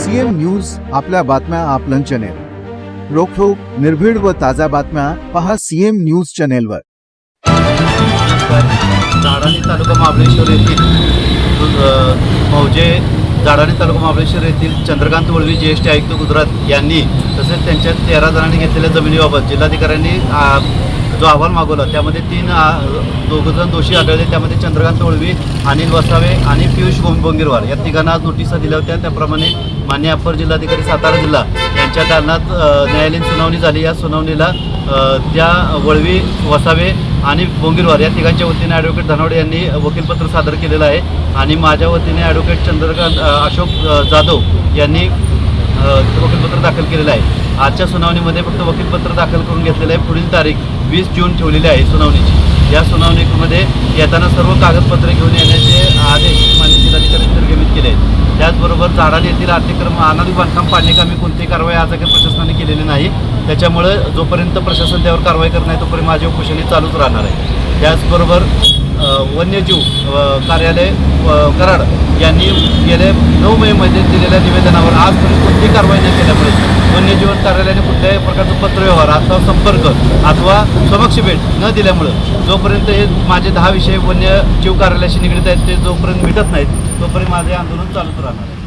CM news आपल्या बातम्या आपलं चॅनेल. रोखोक निर्भीड व ताज्या बातम्या पहा सीएम न्यूज चॅनेलवर. झाडाणी तालुका महाबळेश्वर येथील मौजे झाडाणी तालुका महाबळेश्वर येथील चंद्रकांत वळवी ज्येष्ठ आयुक्त गुजरात यांनी तसेच त्यांच्या तेरा जणांनी घेतलेल्या जमिनीबाबत जिल्हाधिकाऱ्यांनी जो अहवाल मागवला त्यामध्ये तीन दोघं जण दोषी आढळले. त्यामध्ये चंद्रकांत ओळवी अनिल वसावे आणि पियुष बोंगिरवार या तिघांना आज नोटिसा दिल्या होत्या. त्याप्रमाणे मान्य अप्पर जिल्हाधिकारी सातारा जिल्हा यांच्या दालनात न्यायालयीन सुनावणी झाली. या सुनावणीला त्या वळवी वसावे आणि बोंगिरवार या तिघांच्या वतीने ॲडव्होकेट धनावडे यांनी वकीलपत्र सादर केलेलं आहे. आणि माझ्या वतीने ॲडव्होकेट चंद्रकांत अशोक जाधव यांनी वकीलपत्र दाखल केलेलं आहे. आजच्या सुनावणीमध्ये फक्त वकीलपत्र दाखल करून घेतलेलं आहे. पुढील तारीख वीस जून ठेवलेली आहे सुनावणीची. या सुनावणीमध्ये येताना सर्व कागदपत्रे घेऊन येण्याचे आदेश मान्य जिल्हाधिकारी निर्गमित केले आहेत. त्याचबरोबर झाडाने येथील अतिक्रम अनादी बांधकाम पाडण्याकामी कामी कोणतीही कारवाई आज काही प्रशासनाने केलेली नाही. त्याच्यामुळे जोपर्यंत प्रशासन त्यावर कारवाई करत नाही तोपर्यंत माझे उपोषणी चालूच राहणार आहे. त्याचबरोबर वन्यजीव कार्यालय कराड यांनी गेले नऊ मेमध्ये दिलेल्या निवेदनावर आजपर्यंत कोणतीही कारवाई न केल्यामुळे वन्यजीवन कार्यालयाने कुठल्याही प्रकारचं पत्रव्यवहार अथवा संपर्क अथवा समक्ष भेट न दिल्यामुळं जोपर्यंत हे माझे दहा विषय वन्यजीव कार्यालयाशी निगडीत आहेत ते जोपर्यंत भेटत नाहीत तोपर्यंत माझे आंदोलन चालूच राहणार आहे.